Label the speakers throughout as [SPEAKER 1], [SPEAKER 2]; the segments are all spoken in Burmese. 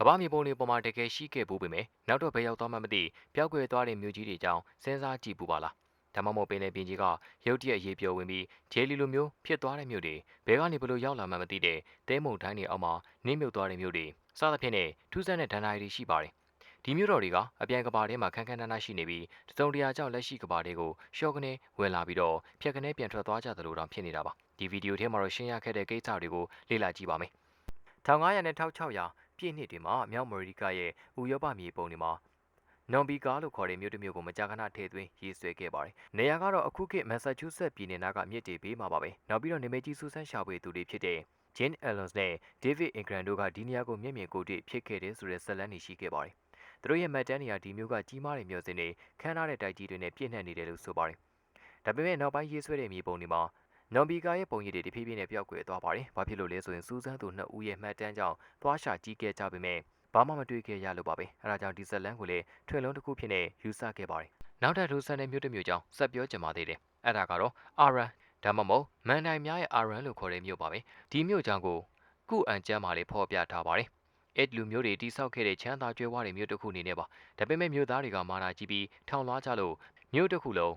[SPEAKER 1] ကမ္ဘာမြေပုံတွေပေါ်မှာတကယ်ရှိခဲ့ဘူးပေမဲ့နောက်တော့ဘယ်ရောက်သွားမှမသိပျောက်ကွယ်သွားတဲ့မြို့ကြီးတွေကြောင်းစဉ်းစားကြည့်ပူပါလားဒါမှမဟုတ်ပင်လယ်ပြင်ကြီးကရုတ်တရက်ရေပျော်ဝင်ပြီးဂျယ်လီလိုမျိုးဖြစ်သွားတဲ့မြို့တွေဘယ်ကနေဘလို့ရောက်လာမှမသိတဲ့တဲမုန်တိုင်းတွေအောက်မှာနင်းမြုပ်သွားတဲ့မြို့တွေစသဖြင့်နဲ့ထူးဆန်းတဲ့ဒဏ္ဍာရီတွေရှိပါတယ်ဒီမြို့တော်တွေကအပြန်ကဘာထဲမှာခန်းခန်းနားနားရှိနေပြီးတစုံတရာကြောင့်လက်ရှိကဘာတွေကိုရှော့ကနေဝင်လာပြီးတော့ဖြက်ကနေပြန်ထွက်သွားကြသလိုတောင်ဖြစ်နေတာပါဒီဗီဒီယိုထဲမှာတော့ရှင်းရခဲ့တဲ့ကိစ္စတွေကိုလေ့လာကြည့်ပါမယ်1500နဲ့1600 ပြည့်နှစ်တွေမှာမြောက်အမေရိကရဲ့ဥရောပမြေပုံတွေမှာနော်ဘီကာလို့ခေါ်တဲ့မြို့တစ်မြို့ကိုမကြာခဏထည့်သွင်းရေးဆွဲခဲ့ပါတယ်။နေရာကတော့အခုခေတ်မက်ဆာချူးဆက်ပြည်နယ်နားကမြစ်တွေဘေးမှာပါပဲ။နောက်ပြီးတော့နေမေကြီးစူးစမ်းရှာဖွေသူတွေဖြစ်တဲ့ Jane Ellens နဲ့ David Ingram တို့ကဒီနေရာကိုမျက်မြင်ကိုယ်တွေ့ဖြစ်ခဲ့တယ်ဆိုတဲ့ဇာတ်လမ်းတွေရှိခဲ့ပါတယ်။သူတို့ရဲ့မှတ်တမ်းတွေကဒီမျိုးကကြီးမားတဲ့မြို့စင်တွေခမ်းနားတဲ့တိုက်ကြီးတွေနဲ့ပြည့်နှက်နေတယ်လို့ဆိုပါတယ်။ဒါပေမဲ့နောက်ပိုင်းရေးဆွဲတဲ့မြေပုံတွေမှာ နော်ဘီကာရဲ့ပုံရိပ်တွေတဖြည်းဖြည်းနဲ့ပျောက်ကွယ်သွားပါတယ်။ဘာဖြစ်လို့လဲဆိုရင်စူးစမ်းသူနှစ်ဦးရဲ့မှတ်တမ်းကြောင့်သွားရှာကြည့်ခဲ့ကြပေမဲ့ဘာမှမတွေ့ခဲ့ရလို့ပါပဲ။အဲဒါကြောင့်ဒီဇက်လန်ကိုလည်းထွင်လုံးတစ်ခုဖြစ်နေယူဆခဲ့ပါတယ်။နောက်ထပ်ထူးဆန်းတဲ့မြို့တစ်မြို့ကြောင့်ဆက်ပြောကြပါသေးတယ်။အဲဒါကတော့အာရန်ဒါမှမဟုတ်မန်နိုင်များရဲ့အာရန်လို့ခေါ်တဲ့မြို့ပါပဲ။ဒီမြို့ကြောင့်ကိုကုအန်ကျမ်းမှာလေးဖော်ပြထားပါတယ်။အဲ့လူမျိုးတွေတိဆောက်ခဲ့တဲ့ချမ်းသာကြွယ်ဝတဲ့မြို့တစ်ခုအနေနဲ့ပါ။ဒါပေမဲ့မြို့သားတွေကမာနာကြည့်ပြီးထောင်လွှားကြလို့မြို့တစ်ခုလုံး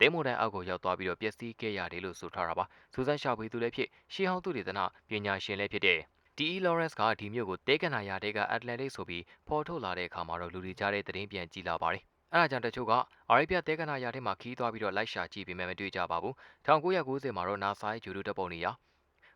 [SPEAKER 1] တဲမွန်တိုင်အောက်ကိုရောက်သွားပြီးတော့ပျက်စီးခဲ့ရတယ်လို့ဆိုထားတာပါ။စူဇန်ရှာဖွေသူလည်းဖြစ်ရှီဟောင်းသူတွေတနာပညာရှင်လည်းဖြစ်တဲ့ D.E. Lawrence ကဒီမြို့ကိုတဲကနာယာတဲက Atlantic ဆိုပြီးဖော်ထုတ်လာတဲ့အခါမှာတော့လူတွေကြားတဲ့သတင်းပြန်ကြည့်လာပါတယ်။အဲဒါကြောင့်တချို့ကအာရေဗျတဲကနာယာထဲမှာခီးသွားပြီးတော့လိုက်ရှာကြည့်ပေမဲ့မတွေ့ကြပါဘူး။1990မှာတော့ NASA ရဲ့ဂျူဒိုတပ်ပုံတွေရာ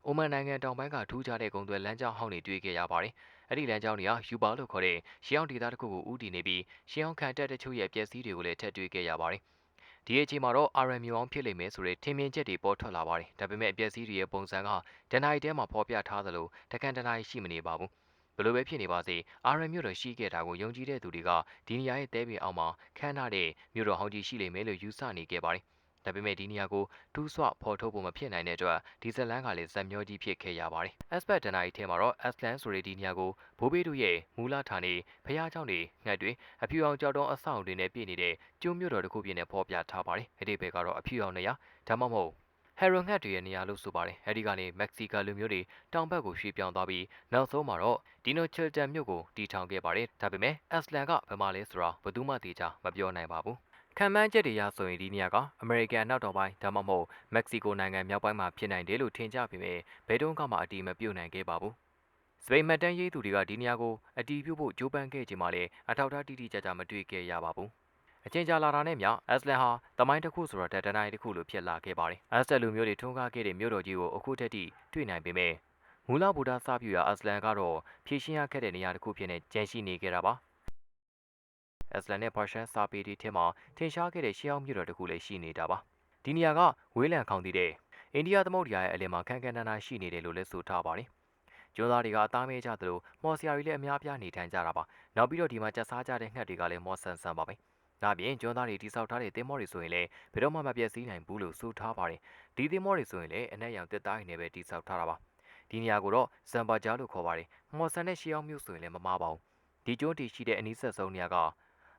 [SPEAKER 1] အိုမန်နိုင်ငံတောင်ပိုင်းကထူးခြားတဲ့ဂုံသွဲလမ်းကြောင်းဟောင်းတွေတွေ့ခဲ့ရပါတယ်။အဲ့ဒီလမ်းကြောင်းတွေကယူပါလို့ခေါ်တဲ့ရှီအောင်ဒေသတစ်ခုကိုဦးတည်နေပြီးရှီအောင်ခံတက်တချို့ရဲ့ပျက်စီးတွေကိုလည်းထပ်တွေ့ခဲ့ရပါတယ်။ ဒီအချိန်မှာတော့ RM မျိုးအောင်ဖြစ်လိမ့်မယ်ဆိုတဲ့ထင်မြင်ချက်တွေပေါ်ထွက်လာပါတယ်။ဒါပေမဲ့အပျက်စီးတွေရဲ့ပုံစံကဒဏ္ဍာရီထဲမှာဖော်ပြထားသလိုတကန်ဒဏ္ဍာရီရှိမနေပါဘူး။ဘလို့ပဲဖြစ်နေပါစေ RM မြို့တော်ရှိခဲ့တာကိုယုံကြည်တဲ့သူတွေကဒီနေရာရဲ့တဲပင်အောက်မှာခန်းထားတဲ့မြို့တော်ဟောင်းကြီးရှိလိမ့်မယ်လို့ယူဆနေခဲ့ပါတယ် ဒါပေမဲ့ဒီနေရာကိုတူးဆွဖော်ထုတ်ဖို့မဖြစ်နိုင်တဲ့အတွက်ဒီဇလန်ကလည်းဇက်မျောကြီးဖြစ်ခဲ့ရပါတယ်။ Aspect ဒဏ္ဍာရီထဲမှာတော့ Aslan ဆိုတဲ့ဒီနေရာကိုဘိုးဘေးတို့ရဲ့မူလဌာနေဖျားเจ้าတွေငှက်တွေအဖြူအောင်ကြောက်တုံးအဆောက်တွေနဲ့ပြည့်နေတဲ့ကျိုးမြို့တော်တစ်ခုပြင်နဲ့ဖော်ပြထားပါတယ်။အဲ့ဒီဘက်ကတော့အဖြူအောင်နေရာဒါမှမဟုတ်ဟယ်ရိုငှက်တွေရဲ့နေရာလို့ဆိုပါတယ်။အဲဒီကနေမက္ကဆီကလူမျိုးတွေတောင်ဘက်ကိုရွှေ့ပြောင်းသွားပြီးနောက်ဆုံးမှာတော့ဒီနိုချယ်တန်မြို့ကိုတည်ထောင်ခဲ့ပါတယ်။ဒါပေမဲ့အက်စလန်ကဘယ်မှာလဲဆိုတာဘယ်သူမှသိချမပြောနိုင်ပါဘူး။ ခံမှန်းချက်တွေရဆိုရင်ဒီနေရာကအမေရိကန်အနောက်တောင်ပိုင်းဒါမှမဟုတ်မက္ကဆီကိုနိုင်ငံမြောက်ပိုင်းမှာဖြစ်နိုင်တယ်လို့ထင်ကြပေမဲ့ဘယ်တုန်းကမှအတီးမပြုတ်နိုင်ခဲ့ပါဘူး။စပိန်မှတ်တမ်းရေးသူတွေကဒီနေရာကိုအတီးပြုတ်ဖို့ကြိုးပမ်းခဲ့ကြမှာလည်းအထောက်အထားတိတိကျကျမတွေ့ခဲ့ရပါဘူး။အချင်းကြာလာတာနဲ့မြအက်စလန်ဟာတမိုင်းတစ်ခုဆိုတော့ဒတနိုင်တစ်ခုလိုဖြစ်လာခဲ့ပါတယ်။အက်စလန်လူမျိုးတွေထွန်းကားခဲ့တဲ့မြို့တော်ကြီးကိုအခုထက်ထိတွေ့နိုင်ပေမဲ့မူလဗုဒ္ဓစပြုရာအက်စလန်ကတော့ဖြည့်ရှင်းရခဲ့တဲ့နေရာတစ်ခုဖြစ်နေကျန်ရှိနေခဲ့တာပါ။ အက်စလန်နဲ့ပါရှန်စာပေတီထဲမှာထင်ရှားခဲ့တဲ့ရှေးအောင်မြို့တော်တစ်ခုလည်းရှိနေတာပါဒီနေရာကဝေးလံခေါင်တည်တဲ့အိန္ဒိယသမုဒ္ဒရာရဲ့အလယ်မှာခန်းခန်းနားနားရှိနေတယ်လို့လည်းဆိုထားပါတယ်ကျွန်းသားတွေကအသားမဲကြသလိုမော်ဆရာတွေလည်းအများပြားနေထိုင်ကြတာပါနောက်ပြီးတော့ဒီမှာကျက်စားကြတဲ့ငှက်တွေကလည်းမော်ဆန်ဆန်ပါပဲဒါပြင်ကျွန်းသားတွေတိဆောက်ထားတဲ့သင်းမောတွေဆိုရင်လည်းဘယ်တော့မှမပြည့်စည်နိုင်ဘူးလို့ဆိုထားပါတယ်ဒီသင်းမောတွေဆိုရင်လည်းအနက်ရောင်တက်သားရည်နဲ့ပဲတိဆောက်ထားတာပါဒီနေရာကိုတော့ဇမ်ဘာဂျာလို့ခေါ်ပါတယ်မော်ဆန်နဲ့ရှီအောင်မြို့ဆိုရင်လည်းမမှားပါဘူးဒီကျွန်းတီရှိတဲ့အနီးဆက်ဆုံးနေရာက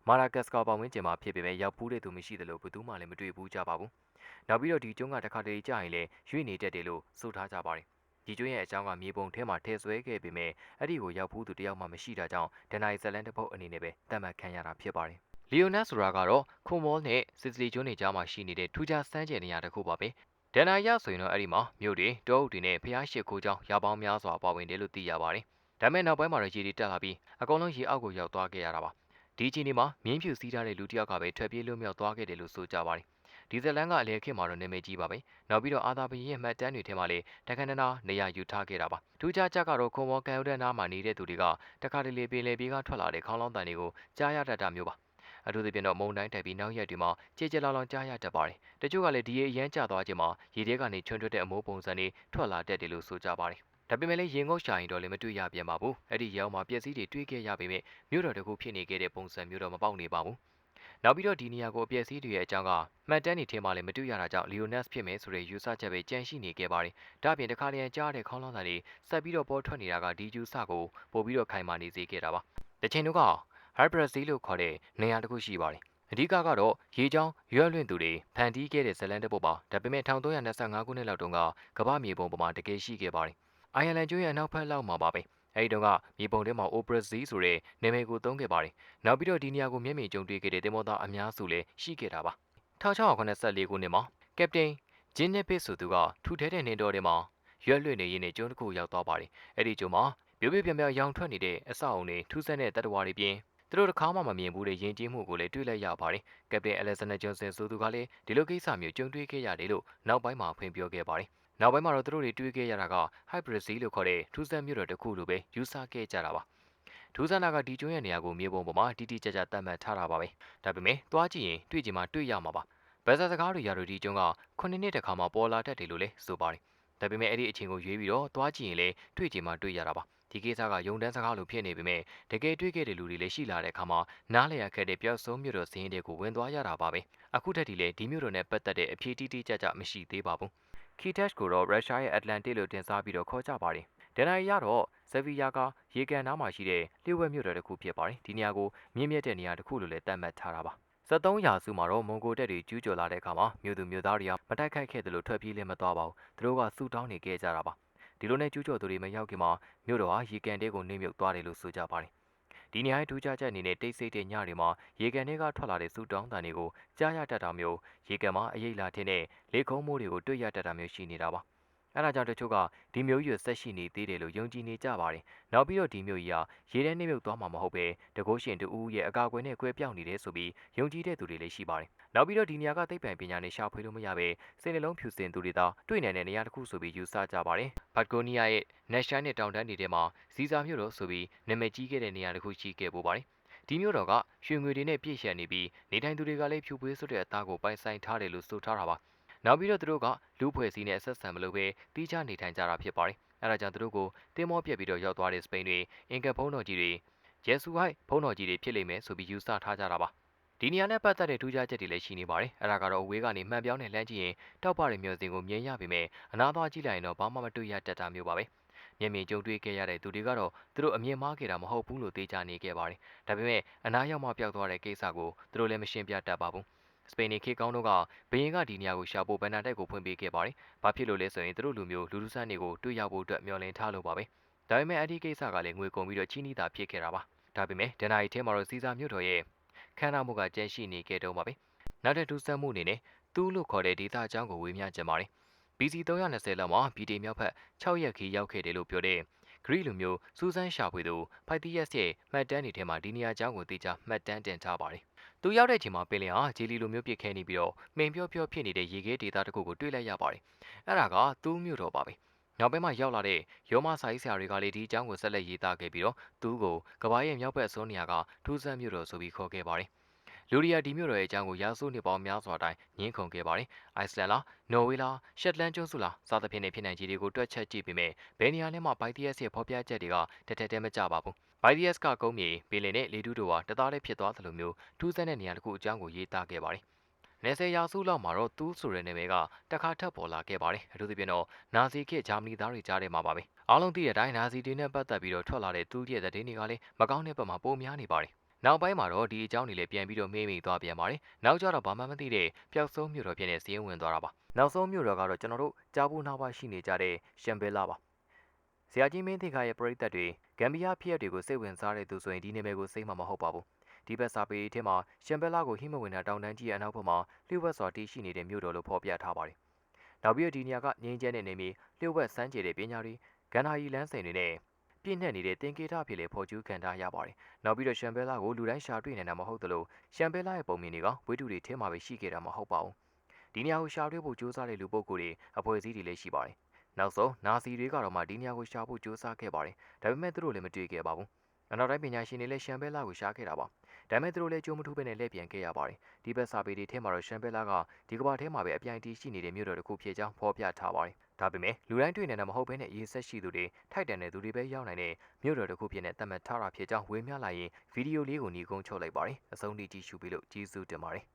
[SPEAKER 1] မာရာကက်စကာပတ်ဝန်းကျင်မှာဖြစ်ပေမဲ့ရောက်ဖူးတဲ့သူမရှိသလိုဘယ်သူမှလည်းမတွေ့ဘူးကြပါဘူး။နောက်ပြီးတော့ဒီကျွန်းကတစ်ခါတလေကြာရင်လည်းရွေ့နေတတ်တယ်လို့ဆိုထားကြပါတယ်။ဒီကျွန်းရဲ့အကြောင်းကမြေပုံထဲမှာထည့်ဆွဲခဲ့ပေမဲ့အဲ့ဒီကိုရောက်ဖူးသူတယောက်မှမရှိတာကြောင့်ဒန်နိုင်ဇလန်တစ်ပုတ်အနေနဲ့ပဲတတ်မှတ်ခံရတာဖြစ်ပါတယ်။လီယိုနတ်ဆိုတာကတော့ခွန်မောနဲ့စစ်စလီကျွန်းတွေကြားမှာရှိနေတဲ့ထူးခြားစမ်းကြယ်နေရာတစ်ခုပါပဲ။ဒန်နိုင်ရဆိုရင်တော့အဲ့ဒီမှာမြို့တွေတောအုပ်တွေနဲ့ဖျားရှိခိုးကြောင်းရပေါင်းများစွာပါဝင်တယ်လို့သိရပါတယ်။ဒါမဲ့နောက်ပိုင်းမှာတော့ရေတွေတက်လာပြီးအကုန်လုံးရေအောက်ကိုရောက်သွားခဲ့ရတာပါ။ ဒီအချိန်ဒီမှာမြင်းဖြူစီးထားတဲ့လူတစ်ယောက်ကပဲထွက်ပြေးလွတ်မြောက်သွားခဲ့တယ်လို့ဆိုကြပါတယ်။ဒီဇလန်ကအလဲခေတ်မှာတော့နာမည်ကြီးပါပဲ။နောက်ပြီးတော့အာသာဘရင်ရဲ့မှတ်တမ်းတွေထဲမှာလည်းတခဏနာနေရာယူထားခဲ့တာပါ။ထူးခြားချက်ကတော့ခွန်မော်ကန်ယူတဲ့နားမှာနေတဲ့သူတွေကတခါတလေပင်လေပြေးကထွက်လာတဲ့ခေါင်းလောင်းတန်တွေကိုကြားရတတ်တာမျိုးပါ။အထူးသဖြင့်တော့မုံတိုင်းတိုက်ပြီးနောက်ရက်တွေမှာကြေကြေလောင်လောင်ကြားရတတ်ပါတယ်။တချို့ကလည်းဒီရေအရန်ကျသွားခြင်းမှာရေထဲကနေချွန်းထွက်တဲ့အမိုးပုံစံတွေထွက်လာတတ်တယ်လို့ဆိုကြပါတယ်။ ဒါပေမဲ့လည်းရင်ငုတ်ရှာရင်တော့လည်းမတွေ့ရပြန်ပါဘူးအဲ့ဒီရောင်မှာပျက်စီးတွေတွေ့ခဲ့ရပေမဲ့မြို့တော်တကူဖြစ်နေခဲ့တဲ့ပုံစံမျိုးတော့မပေါက်နေပါဘူးနောက်ပြီးတော့ဒီနေရာကိုအပျက်စီးတွေရဲ့အကြောင်းကမှတ်တမ်းတွေထဲမှာလည်းမတွေ့ရတာကြောင့်လီယိုနက်စ်ဖြစ်မယ်ဆိုတဲ့ယူဆချက်ပဲကြန့်ရှိနေခဲ့ပါတယ်။ဒါ့အပြင်တစ်ခါလျံကြားတဲ့ခေါင်းလောင်းသားတွေဆက်ပြီးတော့ပေါ်ထွက်နေတာကဒီယူဆကိုပို့ပြီးတော့ခိုင်မာနေစေခဲ့တာပါ။တချင်တို့က Hypersea လို့ခေါ်တဲ့နေရာတစ်ခုရှိပါတယ်။အဓိကကတော့ရေချောင်းရွက်လွင့်သူတွေဖန်တီးခဲ့တဲ့ဇလန်တစ်ပုဒ်ပါဒါပေမဲ့1325ခုနှစ်လောက်တုန်းကကမ္ဘာမြေပုံပေါ်မှာတကယ်ရှိခဲ့ပါတယ် အိုင်ယာလန်ကျွန်းရဲ့အနောက်ဘက်လောက်မှာပါပဲအဲဒီတုန်းကမြေပုံထဲမှာ Opera Z ဆိုတဲ့နာမည်ကိုသုံးခဲ့ပါတယ်နောက်ပြီးတော့ဒီနေရာကိုမျက်မြင်ကြုံတွေ့ခဲ့တဲ့တင်မောသားအများစုလည်းရှိခဲ့တာပါ1684ခုနှစ်မှာကပတိန်ဂျင်းနစ်ပစ်ဆိုသူကထူထဲတဲ့နှင်းတော်ထဲမှာရွက်လွှင့်နေရင်းနဲ့ကျုံတစ်ခုရောက်သွားပါတယ်အဲ့ဒီကျုံမှာပြပြပြပြရောင်ထွက်နေတဲ့အဆောက်အုံတွေထူးဆန်းတဲ့တတဝါတွေပြင်သူတို့တစ်ခါမှမမြင်ဘူးတဲ့ယဉ်ကျေးမှုကိုလည်းတွေ့လိုက်ရပါတယ်ကပတိန်အလက်ဇန်နာဂျွန်ဆန်ဆိုသူကလည်းဒီလိုကိစ္စမျိုးကြုံတွေ့ခဲ့ရတယ်လို့နောက်ပိုင်းမှာဖွင့်ပြောခဲ့ပါတယ် နောက်ပိုင်းမှာတော့သူတို့တွေတွေ့ခဲ့ရတာက hybrid Z လို့ခေါ်တဲ့ထူးဆန်းမျိုးတော်တစ်ခုလိုပဲယူဆခဲ့ကြတာပါထူးဆန်းတာကဒီကျွန်းရဲ့နေရာကိုမြေပုံပေါ်မှာတိတိကျကျသတ်မှတ်ထားတာပါပဲဒါပေမဲ့သွားကြည့်ရင်တွေ့ကြည့်မှတွေ့ရမှာပါဗဇာစကားတွေရာတို့ဒီကျွန်းက9နှစ်တခါမှပေါ်လာတတ်တယ်လို့လည်းဆိုပါတယ်ဒါပေမဲ့အဲ့ဒီအချိန်ကိုရွေးပြီးတော့သွားကြည့်ရင်လည်းတွေ့ကြည့်မှတွေ့ရတာပါဒီကိစ္စကယုံတန်းစကားလိုဖြစ်နေပေမဲ့တကယ်တွေ့ခဲ့တဲ့လူတွေလည်းရှိလာတဲ့အခါမှာနားလည်ရခဲ့တဲ့ပျောက်ဆုံးမြို့တော်စင်းတွေကိုဝင်သွားရတာပါပဲအခုထက်ဒီလေဒီမြို့တော်နဲ့ပတ်သက်တဲ့အဖြေတိတိကျကျမရှိသေးပါဘူး ခီတက်ကိုတော့ရုရှားရဲ့အတ္တလန်တစ်လို့တင်စားပြီးတော့ခေါ်ကြပါတယ်ဒန်နိုင်ရတော့ဇဗီယာကရေကန်နားမှာရှိတဲ့လျှို့ဝှက်မြို့တော်တစ်ခုဖြစ်ပါတယ်ဒီနေရာကိုမြင့်မြတ်တဲ့နေရာတစ်ခုလို့လည်းသတ်မှတ်ထားတာပါ73ရာစုမှာတော့မွန်ဂိုတက်တွေကျူးကျော်လာတဲ့အခါမှာမြို့သူမြို့သားတွေကမတိုက်ခိုက်ခဲ့တယ်လို့ထွက်ပြေးလည်းမသွားပါဘူးသူတို့ကစူတောင်းနေခဲ့ကြတာပါဒီလိုနဲ့ကျူးကျော်သူတွေမရောက်ခင်မှာမြို့တော်ဟာရေကန်တဲကိုနှိမ့်မြုပ်သွားတယ်လို့ဆိုကြပါတယ် ဒီနေရာရဲ့ထူးခြားချက်အနေနဲ့တိတ်ဆိတ်တဲ့ညတွေမှာရေကန်ထဲကထွက်လာတဲ့စူတောင်းတန်တွေကိုကြားရတတ်တာမျိုးရေကန်မှာအရေးလာတဲ့လေခုံးမိုးတွေကိုတွေ့ရတတ်တာမျိုးရှိနေတာပါအဲဒါကြောင့်တချို့ကဒီမျိုးကြီးဆက်ရှိနေသေးတယ်လို့ယုံကြည်နေကြပါတယ်။နောက်ပြီးတော့ဒီမျိုးကြီးဟာရေထဲနှိမ့်မြုပ်သွားမှာမဟုတ်ပဲတကုတ်ရှင်တူဦးရဲ့အကာအကွယ်နဲ့ကွဲပြောင်းနေတယ်ဆိုပြီးယုံကြည်တဲ့သူတွေလည်းရှိပါတယ်။ နောက်ပြီးတော့ဒီနေရာကသိပ္ပံပညာနဲ့ရှာဖွေလို့မရပဲစိတ်နှလုံးဖြူစင်သူတွေသာတွေ့နိုင်တဲ့နေရာတစ်ခုဆိုပြီးယူဆကြပါတယ်။ဘတ်ဂိုနီးယားရဲ့ National နဲ့တောင်တန်းတွေထဲမှာဇီဇာမြို့တော်ဆိုပြီးနာမည်ကြီးခဲ့တဲ့နေရာတစ်ခုရှိခဲ့ပို့ပါတယ်။ဒီမျိုးတော်ကရွှေငွေတွေနဲ့ပြည့်ရှက်နေပြီးနေထိုင်သူတွေကလည်းဖြူပွေးစွတဲ့အသားကိုပိုင်ဆိုင်ထားတယ်လို့ဆိုထားတာပါ။နောက်ပြီးတော့သူတို့ကလူဖွဲ့စည်းနဲ့ဆက်ဆံမလို့ပဲတီးခြားနေထိုင်ကြတာဖြစ်ပါတယ်။အဲဒါကြောင့်သူတို့ကိုတင်းမောပြက်ပြီးတော့ရောက်သွားတဲ့စပိန်တွေအင်ကဖုံးတော်ကြီးတွေယေဆူဟိုက်ဖုံးတော်ကြီးတွေဖြစ်လိမ့်မယ်ဆိုပြီးယူဆထားကြတာပါ။ ဒီနေရာနဲ့ပတ်သက်တဲ့ထူးခြားချက်တွေလည်းရှိနေပါတယ်။အဲဒါကတော့အဝေးကနေမှန်ပြောင်းနဲ့လှမ်းကြည့်ရင်တောက်ပတဲ့မျိုးစင်ကိုမြင်ရပေမဲ့အနာသွားကြည့်လိုက်ရင်တော့ဘာမှမတွေ့ရတတ်တာမျိုးပါပဲ။မျက်မြင်ကြုံတွေ့ခဲ့ရတဲ့သူတွေကတော့သူတို့အမြင်မှားခဲ့တာမဟုတ်ဘူးလို့သိကြနေခဲ့ပါတယ်။ဒါပေမဲ့အနာရောက်မှပျောက်သွားတဲ့ကိစ္စကိုသူတို့လည်းမရှင်းပြတတ်ပါဘူးစပိန်နေခေကောင်းတို့ကဘရင်ကဒီနေရာကိုရှာဖို့ဘန်နာတိုက်ကိုဖွင့်ပေးခဲ့ပါတယ်။ဘာဖြစ်လို့လဲဆိုရင်သူတို့လူမျိုးလူလူဆန်းတွေကိုတွေ့ရဖို့အတွက်မျှော်လင့်ထားလို့ပါပဲ။ဒါပေမဲ့အဒီကိစ္စကလည်းငွေကုန်ပြီးတော့ချီးနှီးတာဖြစ်ခဲ့တာပါ။ဒါပေမဲ့ဒန်နာရီထဲမှာတော့စီဇာမြို့တော်ရဲ့ ခန္ဓာမှုကကျန်ရှိနေခဲ့တော့ပါပဲ။နောက်တဲ့ဒူးဆန်းမှုအနေနဲ့သူ့လို့ခေါ်တဲ့ဒေသအကြောင်းကိုဝေမျှကြပါတယ်။ BC 320လောက်မှာပြည်တီမြောက်ဖက်6ရက်ခီးရောက်ခဲ့တယ်လို့ပြောတဲ့ဂရိလူမျိုးစူဇန်ရှာဖွေသူဖိုက်တီယက်ရဲ့မှတ်တမ်းတွေထဲမှာဒီနေရာအကြောင်းကိုသိကြမှတ်တမ်းတင်ထားပါတယ်။သူရောက်တဲ့အချိန်မှာပင်လယ်ဟာဂျီလီလိုမျိုးပြစ်ခဲနေပြီးတော့မှင်ပြော့ပြော့ဖြစ်နေတဲ့ရေခဲဒေသတစ်ခုကိုတွေ့လိုက်ရပါတယ်။အဲ့ဒါကသူ့မြို့တော်ပါပဲ။ နောက်ပိုင်းမှာရောက်လာတဲ့ရောမဆိုင်ဆရာတွေကလည်းဒီအကြောင်းကိုဆက်လက်ရေးသားခဲ့ပြီးတော့သူ့ကိုကဘာရဲ့မြောက်ဘက်ဆိုးနေရာကထူးဆန်းမြို့တော်ဆိုပြီးခေါ်ခဲ့ပါတယ်။လူရီယာဒီမြို့တော်ရဲ့အကြောင်းကိုရာစုနှစ်ပေါင်းများစွာတိုင်ညှင်းခုန်ခဲ့ပါတယ်။အိုက်စလန်လား၊နော်ဝေးလား၊ရှက်လန်ကျွန်းစုလားစသဖြင့်နဲ့ဖြစ်နိုင်ခြေတွေကိုတွက်ချက်ကြည့်ပြီးမြဲဘယ်နေရာလဲမှာဘိုက်တီးယက်ရဲ့ဖော်ပြချက်တွေကတထက်တဲမကြပါဘူး YDS ကကုန်းမြေပင်လယ်နဲ့လေတူးတို့ဟာတသားတည်းဖြစ်သွားသလိုမျိုးထူးဆန်းတဲ့နေရာတစ်ခုအကြောင်းကိုရေးသားခဲ့ပါတယ်။ နယ်ဆယ်ရာစုလောက်မှာတော့သူဆိုတဲ့နာမည်ကတခါထပ်ပေါ်လာခဲ့ပါတယ်။အထူးသဖြင့်တော့နာဇီခေတ်ဂျာမနီသားတွေကြားထဲမှာပါပဲ။အားလုံးသိတဲ့အတိုင်းနာဇီတွေနဲ့ပတ်သက်ပြီးတော့ထွက်လာတဲ့သူ့ရဲ့သတင်းတွေကလည်းမကောင်းတဲ့ဘက်မှာပိုများနေပါတယ်။နောက်ပိုင်းမှာတော့ဒီအကြောင်းတွေလည်းပြန်ပြီးတော့မေးမိသွားပြန်ပါတယ်။နောက်ကျတော့ဘာမှမသိတဲ့ပျောက်ဆုံးမြို့တော်ဖြစ်နေစီးရင်ဝင်သွားတာပါ။နောက်ဆုံးမြို့တော်ကတော့ကျွန်တော်တို့ကြားဖို့နောက်ပါရှိနေကြတဲ့ရှမ်ဘဲလာပါ။ဆရာကြီးမင်းသင်္ခါရဲ့ပရိသတ်တွေဂမ်ဘီယာဖြစ်ရပ်တွေကိုစိတ်ဝင်စားတဲ့သူဆိုရင်ဒီနာမည်ကိုစိတ်မှမဟုတ်ပါဘူး ဒီဘက်စာပေထဲမှာရှမ်ဘဲလာကိုဟိမဝင်တာတောင်တန်းကြီးရဲ့အနောက်ဘက်မှာလျှို့ဝှက်စွာတည်ရှိနေတဲ့မြို့တော်လို့ဖော်ပြထားပါတယ်နောက်ပြီးတော့ဒီနေရာကငင်းကျဲတဲ့နေမြေလျှို့ဝှက်စမ်းကြတဲ့ပညာတွေဂန္ဓာရီလန်းစိန်တွေနဲ့ပြည့်နှက်နေတဲ့တင်ကေတာဖြစ်လေဖော်ကျူးခံထားရပါတယ်နောက်ပြီးတော့ရှမ်ဘဲလာကိုလူတိုင်းရှာတွေ့နေတာမဟုတ်သလိုရှမ်ဘဲလာရဲ့ပုံမြင်တွေကဝိတုတွေထဲမှာပဲရှိခဲ့တာမဟုတ်ပါဘူးဒီနေရာကိုရှာတွေ့ဖို့ကြိုးစားတဲ့လူပုဂ္ဂိုလ်တွေအဖွဲ့အစည်းတွေလည်းရှိပါတယ်နောက်ဆုံးနာစီတွေကတော့မှဒီနေရာကိုရှာဖို့ကြိုးစားခဲ့ပါတယ်ဒါပေမဲ့သူတို့လည်းမတွေ့ခဲ့ပါဘူးအနောက်တိုင်းပညာရှင်တွေလည်းရှမ်ဘဲလာကိုရှာခဲ့တာပါ ဒါပေမဲ့သူတို့လည်းကြိုးမထူးပဲနဲ့လက်ပြန်ခဲ့ရပါတယ်ဒီဘက်စာပေတွေထဲမှာတော့ရှမ်ဘဲလာကဒီကဘာထဲမှာပဲအပြိုင်တီးရှိနေတဲ့မြို့တော်တစ်ခုဖြစ်ကြောင်းဖော်ပြထားပါတယ်ဒါပေမဲ့လူတိုင်းတွေ့နေတာမဟုတ်ဘဲနဲ့ရေးဆက်ရှိသူတွေထိုက်တန်တဲ့သူတွေပဲရောက်နိုင်တဲ့မြို့တော်တစ်ခုဖြစ်နေသတ်မှတ်ထားတာဖြစ်ကြောင်းဝေမျှလိုက်ရင်ဗီဒီယိုလေးကိုညီကုန်းချုပ်လိုက်ပါတယ်အဆုံးထိကြည့်ရှုပြီးလို့ကျေးဇူးတင်ပါတယ်